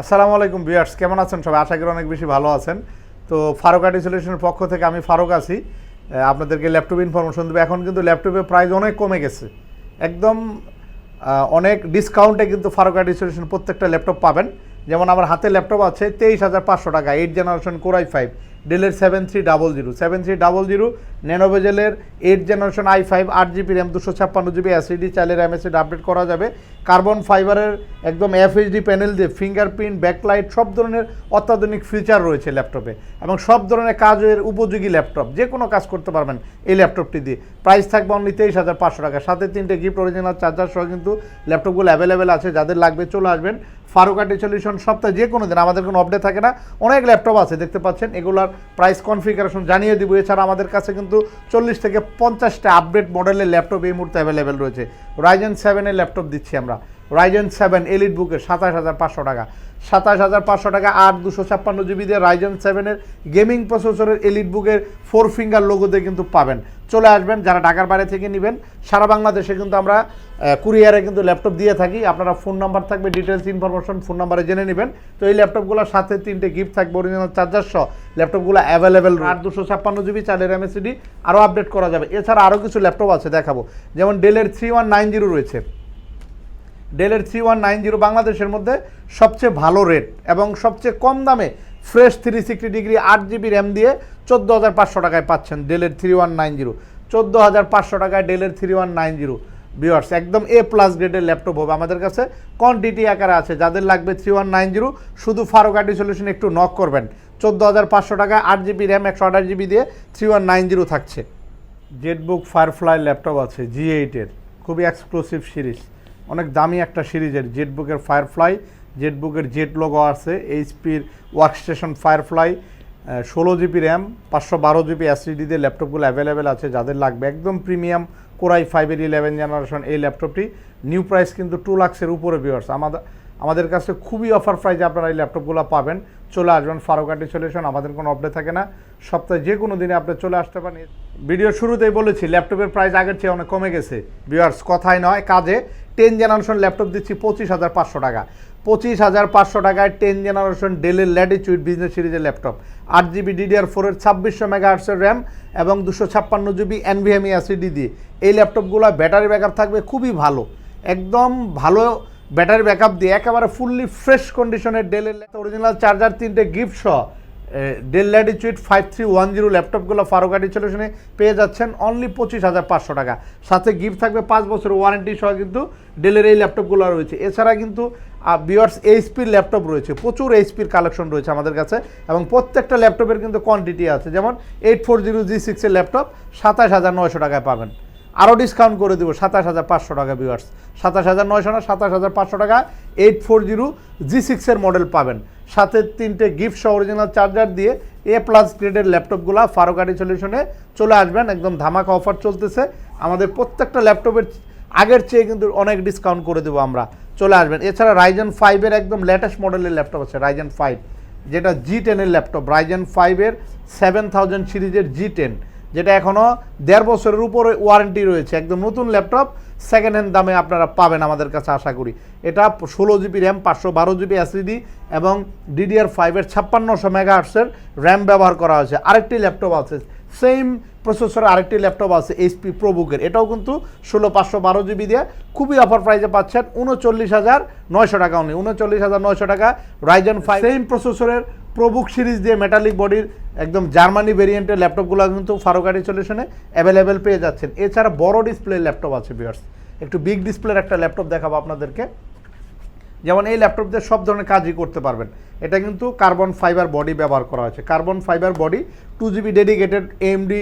আসসালামু আলাইকুম বিয়ার্স কেমন আছেন সবাই? আশা করি অনেক বেশি ভালো আছেন। তো ফারুক আর্টি সলিউশনের পক্ষ থেকে আমি ফারুক আছি। আপনাদেরকে ল্যাপটপ ইনফরমেশন দেবে। এখন কিন্তু ল্যাপটপের প্রাইস অনেক কমে গেছে। একদম অনেক ডিসকাউন্টে কিন্তু ফারুক আর্ট সলিউশন প্রত্যেকটা ল্যাপটপ পাবেন। যেমন আমার হাতে ল্যাপটপ আছে তেইশ হাজার পাঁচশো টাকা eight generation core i five ডেলের seven three double zero seven three double zero ন্যানোভেজেলের eight generation i five আট জিবি র্যাম দুশো ছাপ্পান্ন জিবি অ্যাসিডি চাইলে র্যাম এসিড আপডেট করা যাবে। কার্বন ফাইবারের একদম এফএইচডি প্যানেল দিয়ে ফিঙ্গারপ্রিন্ট ব্যাকলাইট সব ধরনের অত্যাধুনিক ফিচার রয়েছে ল্যাপটপে এবং সব ধরনের কাজের উপযোগী ল্যাপটপ যে কোনো কাজ করতে পারবেন এই ল্যাপটপটি দিয়ে। প্রাইস থাকবে অনলি তেইশ হাজার পাঁচশো টাকা। সাথে তিনটে গিফট অরিজিনাল চার্জার সহ কিন্তু ল্যাপটপগুলো অ্যাভেলেবেল আছে, যাদের লাগবে চলে আসবেন। ফারুকাটি সলিউশন সপ্তাহে যে কোনো দিন, আমাদের কোনো আপডেট থাকে না। অনেক ল্যাপটপ আছে, দেখতে পাচ্ছেন? এগুলার প্রাইস কনফিগারেশন জানিয়ে দিব। এছাড়া আমাদের কাছে কিন্তু চল্লিশ থেকে পঞ্চাশটা আপডেট মডেলের ল্যাপটপ এই মুহূর্তে অ্যাভেলেবেল রয়েছে। রাইজেন সেভেনের ল্যাপটপ দিচ্ছি আমরা। রাইজেন সেভেন এলিট বুকের সাতাশ হাজার পাঁচশো টাকা। সাতাশ হাজার পাঁচশো টাকা, আট দুশো ছাপ্পান্ন জিবি দিয়ে রাইজেন সেভেনের গেমিং প্রসেসরের এলিট বুকের ফোর ফিঙ্গার লোগোতে কিন্তু পাবেন। চলে আসবেন, যারা ঢাকার বাইরে থেকে নেবেন, সারা বাংলাদেশে কিন্তু আমরা কুরিয়ারে কিন্তু ল্যাপটপ দিয়ে থাকি। আপনারা ফোন নাম্বার থাকবে ডিটেলস ইনফরমেশন ফোন নাম্বারে জেনে নেবেন। তো এই ল্যাপটপগুলোর সাথে তিনটে গিফট থাকবে অরিজিনাল চার্জার সহ। ল্যাপটপগুলো অ্যাভেলেবেল আট দুশো ছাপ্পান্ন জিবি চালের এমএসিডি আরও আপডেট করা যাবে। এছাড়া আরও কিছু ল্যাপটপ আছে দেখাবো। যেমন ডেলের থ্রি ওয়ান নাইন জিরো রয়েছে। ডেলের থ্রি ওয়ান নাইন জিরো বাংলাদেশের মধ্যে সবচেয়ে ভালো রেট এবং সবচেয়ে কম দামে ফ্রেশ থ্রি সিক্সটি ডিগ্রি আট জিবি র্যাম দিয়ে চোদ্দ হাজার পাঁচশো টাকায় পাচ্ছেন ডেলের থ্রি ওয়ান নাইন জিরো। চোদ্দ হাজার পাঁচশো টাকায় ডেলের থ্রি ওয়ান নাইন জিরো। বিয়ার্স একদম এ প্লাস গ্রেডের ল্যাপটপ হবে আমাদের কাছে। কোয়ান্টিটি আকারে আছে, যাদের লাগবে থ্রি ওয়ান নাইন জিরো, শুধু ফারুকাটি সলিউশন একটু নক করবেন। চোদ্দ হাজার পাঁচশো টাকায় আট জিবি র্যাম একশো আঠাশ জিবি দিয়ে থ্রি ওয়ান নাইন জিরো থাকছে। জেটবুক ফায়ারফ্লাই ল্যাপটপ আছে জি এইটের খুবই এক্সক্লুসিভ সিরিজ অনেক দামি একটা সিরিজের জেটবুকের ফায়ারফ্লাই, জেটবুকের জেট লোগো আছে, এইচপির ওয়ার্কস্টেশন ফায়ারফ্লাই ষোলো জিবি র্যাম, পাঁচশো বারো জিবি এসিডি দিয়ে ল্যাপটপগুলো অ্যাভেলেবেল আছে, যাদের লাগবে একদম প্রিমিয়াম কোরাই ফাইভের ইলেভেন জেনারেশন এই ল্যাপটপটি। নিউ প্রাইস কিন্তু টু লাক্সের উপরে বিয়ার্স আমাদের আমাদের কাছে খুবই অফার প্রাইজে আপনারা এই ল্যাপটপগুলো পাবেন। চলে আসবেন ফারুকাটি সলিউশন আমাদের কোনো আপডেট থাকে না। সপ্তাহে যে কোনো দিনে আপনি চলে আসতে পারেন। ভিডিও শুরুতেই বলেছি, ল্যাপটপের প্রাইস আগের চেয়ে অনেক কমে গেছে। বিয়ার্স কথাই নয়, কাজে টেন জেনারেশন ল্যাপটপ দিচ্ছি পঁচিশ হাজার পাঁচশো টাকা। পঁচিশ হাজার পাঁচশো টাকায় টেন জেনারেশন ডেলের ল্যাটিচিউড বিজনেস সিরিজের ল্যাপটপ। আট জিবি ডিডিআর ফোরের ছাব্বিশশো মেগাহার্সের র্যাম এবং দুশো ছাপ্পান্ন জিবি এনভিএমই অ্যাসিডি দিয়ে। এই ল্যাপটপগুলো ব্যাটারি ব্যাকআপ থাকবে, খুবই ভালো। একদম ভালো ব্যাটারি ব্যাকআপ দিয়ে একেবারে ফুললি ফ্রেশ কন্ডিশনের ডেলের অরিজিনাল চার্জার তিনটে গিফট সহ Dell Latitude five three one zero ল্যাপটপগুলো ফারুকাটি সলিউশনে পেয়ে যাচ্ছেন অনলি পঁচিশ হাজার পাঁচশো টাকা। সাথে গিফট থাকবে পাঁচ বছর ওয়ারেন্টি সহ কিন্তু ডেলের এই ল্যাপটপগুলো রয়েছে। এছাড়া কিন্তু বিয়ার্স এইচপির ল্যাপটপ রয়েছে। প্রচুর এইচপির কালেকশন রয়েছে আমাদের কাছে এবং প্রত্যেকটা ল্যাপটপের কিন্তু কোয়ান্টিটি আছে। যেমন এইট ফোর জিরো জি সিক্সের ল্যাপটপ সাতাশ হাজার নয়শো টাকায় পাবেন। আরও ডিসকাউন্ট করে দেবো, সাতাশ হাজার পাঁচশো টাকা ভিউয়ার্স সাতাশ হাজার নয়শো না, সাতাশ হাজার পাঁচশো টাকা এইট ফোর জিরো জি সিক্সের মডেল পাবেন। সাথে তিনটে গিফট সহ অরিজিনাল চার্জার দিয়ে এ প্লাস গ্রেডের ল্যাপটপগুলো ফারুকাটি সলিউশনে চলে আসবেন। একদম ধামাকা অফার চলতেছে। আমাদের প্রত্যেকটা ল্যাপটপের আগের চেয়ে কিন্তু অনেক ডিসকাউন্ট করে দেবো আমরা। চলে আসবেন। এছাড়া রাইজেন ফাইভের একদম লেটেস্ট মডেলের ল্যাপটপ আছে রাইজেন ফাইভ যেটা জি টেনের ল্যাপটপ রাইজেন ফাইভের সেভেন থাউজেন্ড সিরিজের জি টেন যেটা এখনও দেড় বছরের উপরে ওয়ারেন্টি রয়েছে। একদম নতুন ল্যাপটপ সেকেন্ড হ্যান্ড দামে আপনারা পাবেন আমাদের কাছে আশা করি। এটা ষোলো জিবি র্যাম পাঁচশো বারো জিবি এসিডি এবং ডিডিআর ফাইভের ছাপ্পান্নশো মেগাহার্টসের র্যাম ব্যবহার করা হয়েছে। আরেকটি ল্যাপটপ আছে সেম প্রসেসর আরেকটি ল্যাপটপ আছে এইচপি প্রোবুকের এটাও কিন্তু ষোলো, পাঁচশো বারো জিবি দিয়ে খুবই অফার প্রাইসে পাচ্ছেন, উনচল্লিশ হাজার নয়শো টাকা অনলি উনচল্লিশ হাজার নয়শো টাকা রাইজন ফাইভ সেম প্রসেসরের প্রবুক সিরিজ দিয়ে মেটালিক বডির একদম জার্মানি ভেরিয়েন্টের ল্যাপটপগুলো কিন্তু ফারুকারি সলিউশনে অ্যাভেলেবেল পেয়ে যাচ্ছেন। এছাড়া বড় ডিসপ্লে ল্যাপটপ আছে বিয়ার্স একটু বিগ ডিসপ্লের একটা ল্যাপটপ দেখাবো আপনাদেরকে। যেমন এই ল্যাপটপ দিয়ে সব ধরনের কাজই করতে পারবেন। এটা কিন্তু কার্বন ফাইবার বডি ব্যবহার করা হয়েছে। Carbon fibre body two GB dedicated AMD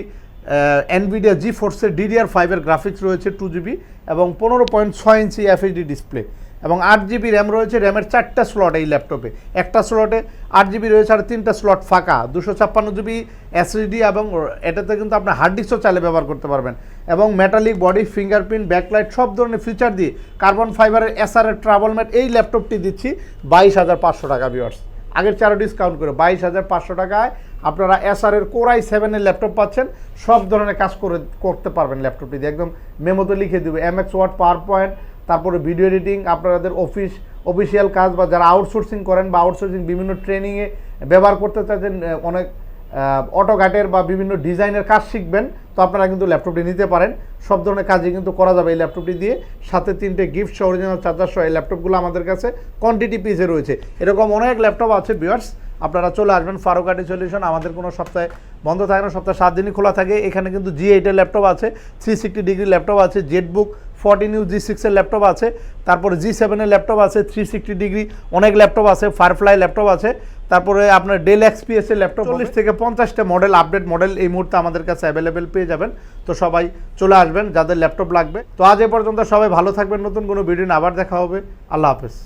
Nvidia G ফোর্সের ডিডিআর ফাইভের গ্রাফিক্স রয়েছে টু জিবি এবং পনেরো পয়েন্ট ছয় ইঞ্চি এফএইচডি ডিসপ্লে এবং আট জিবি র্যাম রয়েছে, র্যামের চারটা স্লট এই ল্যাপটপে একটা স্লটে আট জিবি রয়েছে আর তিনটা স্লট ফাঁকা। দুশো ছাপ্পান্ন জিবি এসএসডি এবং এটাতে কিন্তু আপনি হার্ড ডিস্কও চাইলে ব্যবহার করতে পারবেন। এবং মেটালিক বডি ফিঙ্গারপ্রিন্ট ব্যাকলাইট সব ধরনের ফিচার দিয়ে কার্বন ফাইবারের এসআরের ট্রাভেল ম্যাট এই ল্যাপটপটি দিচ্ছি বাইশ হাজার পাঁচশো টাকা ভিওয়ার্স আগের চারো ডিসকাউন্ট করে বাইশ হাজার পাঁচশো টাকায় আপনারা এসআরের কোরাই সেভেনের ল্যাপটপ পাচ্ছেন। সব ধরনের কাজ করে, করতে পারবেন ল্যাপটপটি দিয়ে। একদম মেমোতে লিখে দেবে M S word PowerPoint তারপরে ভিডিও এডিটিং আপনাদের অফিস অফিসিয়াল কাজ বা যারা আউটসোর্সিং করেন বা আউটসোর্সিং বিভিন্ন ট্রেনিংয়ে ব্যবহার করতে চাচ্ছেন আহ, অনেক অটোঘাটের বা বিভিন্ন ডিজাইনের কাজ শিখবেন তো আপনারা কিন্তু ল্যাপটপটি নিতে পারেন। সব ধরনের কাজই কিন্তু করা যাবে এই ল্যাপটপটি দিয়ে। সাথে তিনটে গিফট সহ অরিজিনাল চার্জার সহ এই ল্যাপটপগুলো আমাদের কাছে কোয়ান্টিটি পিসে রয়েছে। এরকম অনেক ল্যাপটপ আছে বিয়ার্স আপনারা চলে আসবেন ফারুকাটি সলিউশন আমাদের কোনো সপ্তাহে বন্ধ থাকে না সপ্তাহে সাত দিনই খোলা থাকে। এখানে কিন্তু জি এইটের ল্যাপটপ আছে থ্রি সিক্সটি ডিগ্রি ল্যাপটপ আছে জেটবুক ফোরটিন ইউ জি সিক্সের ল্যাপটপ আছে তারপরে জি সেভেনের ল্যাপটপ আছে থ্রি সিক্সটি ডিগ্রি অনেক ল্যাপটপ আছে ফায়ারফ্লাই ল্যাপটপ আছে তারপরে আপনার ডেল এক্সপিএসের ল্যাপটপ চল্লিশ থেকে পঞ্চাশটা মডেল আপডেট মডেল এই মুহূর্তে আমাদের কাছে অ্যাভেলেবেল পেয়ে যাবেন। তো সবাই চলে আসবেন যাদের ল্যাপটপ লাগবে। তো আজ এ পর্যন্ত সবাই ভালো থাকবেন নতুন কোনো ভিডিও আবার দেখা হবে। আল্লাহ হাফেজ।